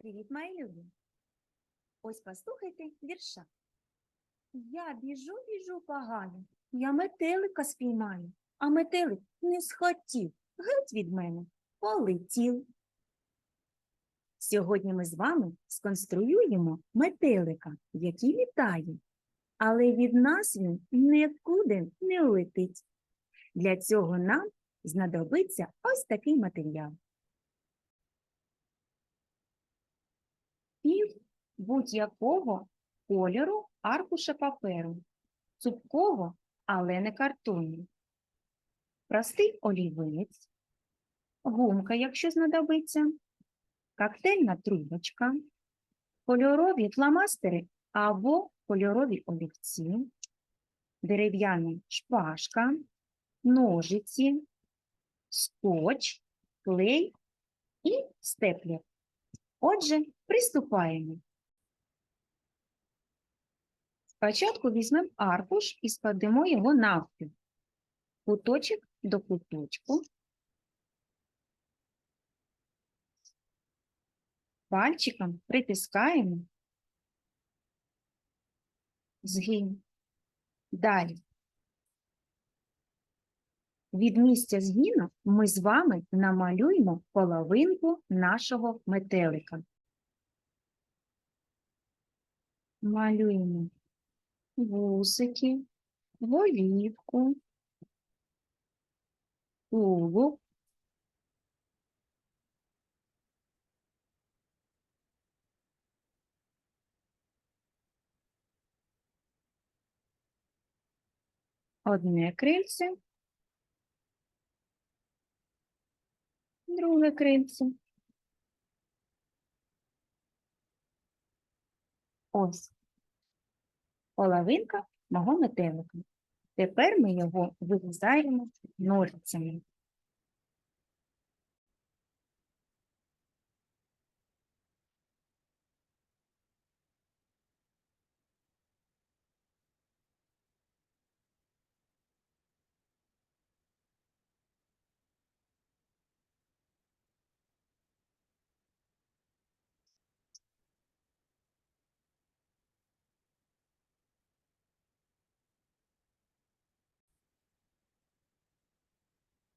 Привіт, мої любі! Ось послухайте вірша. Я біжу, біжу погано, я метелика спіймаю, а метелик не схотів, геть від мене полетів. Сьогодні ми з вами сконструюємо метелика, який літає, але від нас він нікуди не улетить. Для цього нам знадобиться ось такий матеріал. Пів будь-якого кольору аркуша паперу, цупкого, але не картонний, простий олівець, гумка, якщо знадобиться, коктейльна трубочка, кольорові фломастери або кольорові олівці, дерев'яна шпажка, ножиці, скотч, клей і степлер. Отже, приступаємо. Спочатку візьмемо аркуш і складемо його навпіл. Куточок до куточку. Пальчиком притискаємо згин. Далі. Від місця згину ми з вами намалюємо половинку нашого метелика. Малюємо вусики, голівку, тулуб, одне крильце, друге крильце. Ось половинка мого метелика. Тепер ми його вирізаємо ножицями.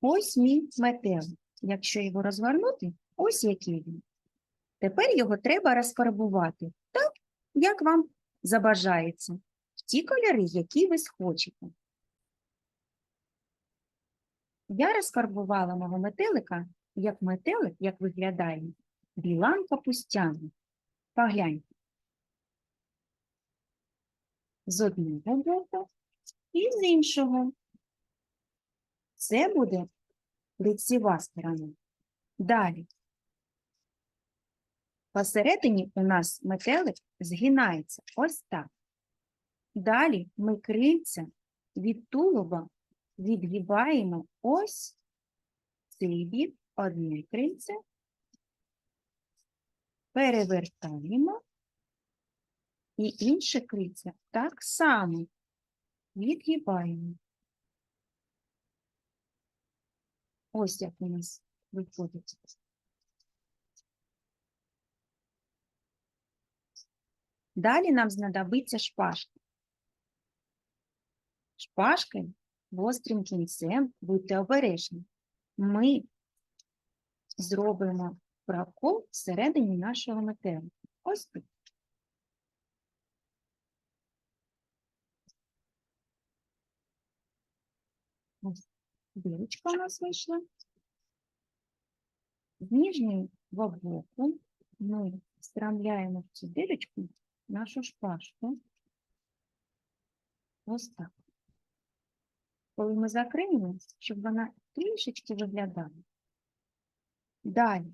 Ось мій метелик. Якщо його розгорнути, ось який він. Тепер його треба розфарбувати так, як вам забажається, в ті кольори, які ви схочете. Я розфарбувала мого метелика, як метелик, як виглядає, білан капустяний. Погляньте. З одного боку і з іншого. Це буде лицева сторона. Далі. Посередині у нас метелик згинається ось так. Далі ми крильця від тулуба відгибаємо ось цей бік, одне крильце, перевертаємо і інше крильце так само відгибаємо. Ось як у нас виходить. Далі нам знадобиться шпажка. Шпажкою гострим кінцем будьте обережні. Ми зробимо прокол всередині нашого метелика. Ось тут. Ось у нас вийшла. З нижньої боку ми встромляємо в цю дирочку нашу шпажку. Ось так. Коли ми закриємо, щоб вона трішечки виглядала. Далі.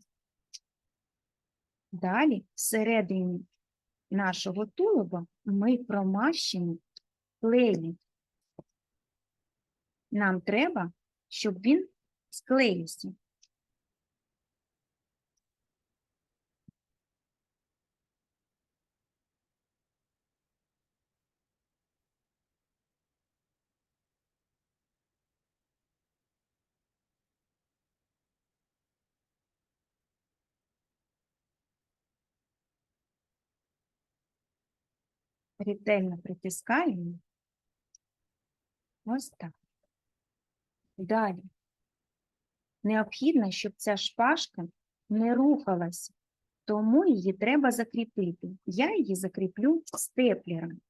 Далі, всередині нашого тулуба ми промащимо клеєм. Нам треба, щоб він склеївся. Ретельно притискаємо. Ось так. Далі. Необхідно, щоб ця шпажка не рухалася, тому її треба закріпити. Я її закріплю степлером.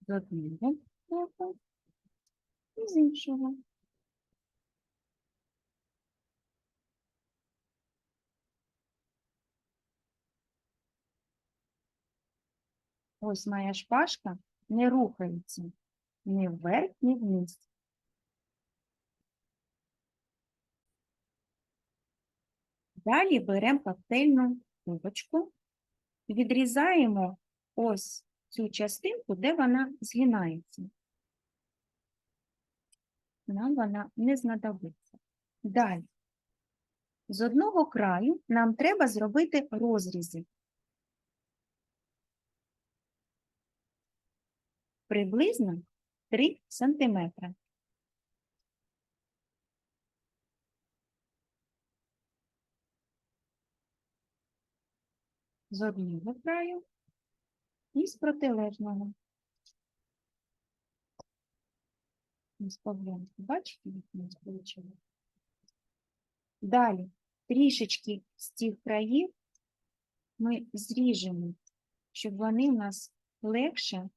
З одного боку і з іншого. Ось моя шпажка не рухається ні вверх, ні вниз. Далі беремо коктейльну трубочку, відрізаємо ось цю частинку, де вона згинається. Нам вона не знадобиться. Далі. З одного краю нам треба зробити розрізи. Приблизно 3 сантиметри. З одного краю і з протилежного. Погляньте, бачите, як нас вийшло? Далі трішечки з цих країв ми зріжемо, щоб вони у нас легше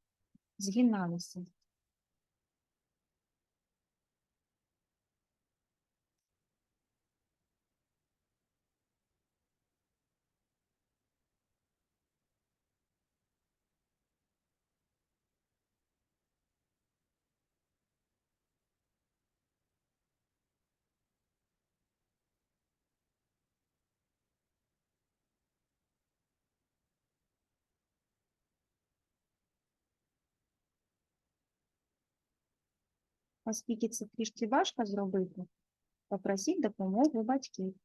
згиналися. Оскільки це трішки важко зробити, попросіть допомогу батьків.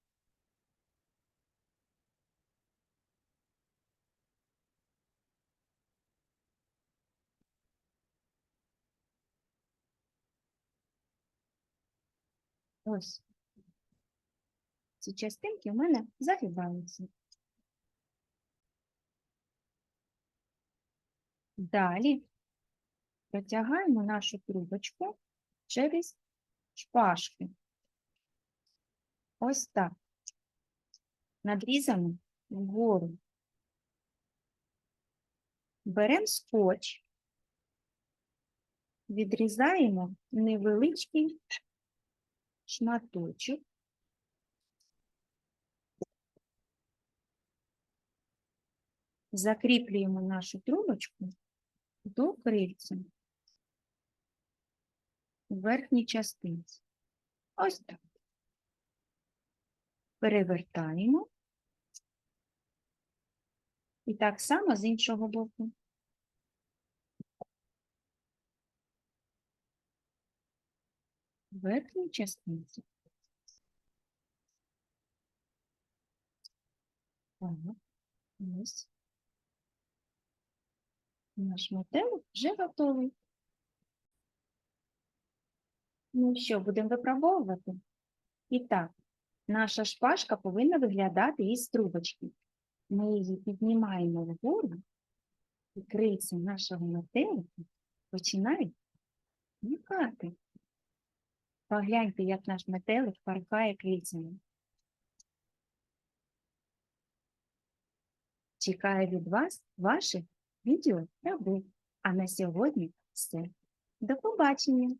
Ось. Ці частинки у мене загибаються. Далі протягаємо нашу трубочку через шпажки. Ось так. Надрізаємо вгору. Беремо скотч, відрізаємо невеличкий шматочок. Закріплюємо нашу трубочку до крильця у верхній частинці. Ось так. Перевертаємо. І так само з іншого боку. Верхній частинці. Ось. Наш метелик вже готовий. Ну що, будемо випробовувати? І так, наша шпажка повинна виглядати із трубочки. Ми її піднімаємо вгору, і крильця нашого метелика починають мікати. Погляньте, як наш метелик паркає крильцями. Чекаю від вас ваших відео робіт. А на сьогодні все. До побачення!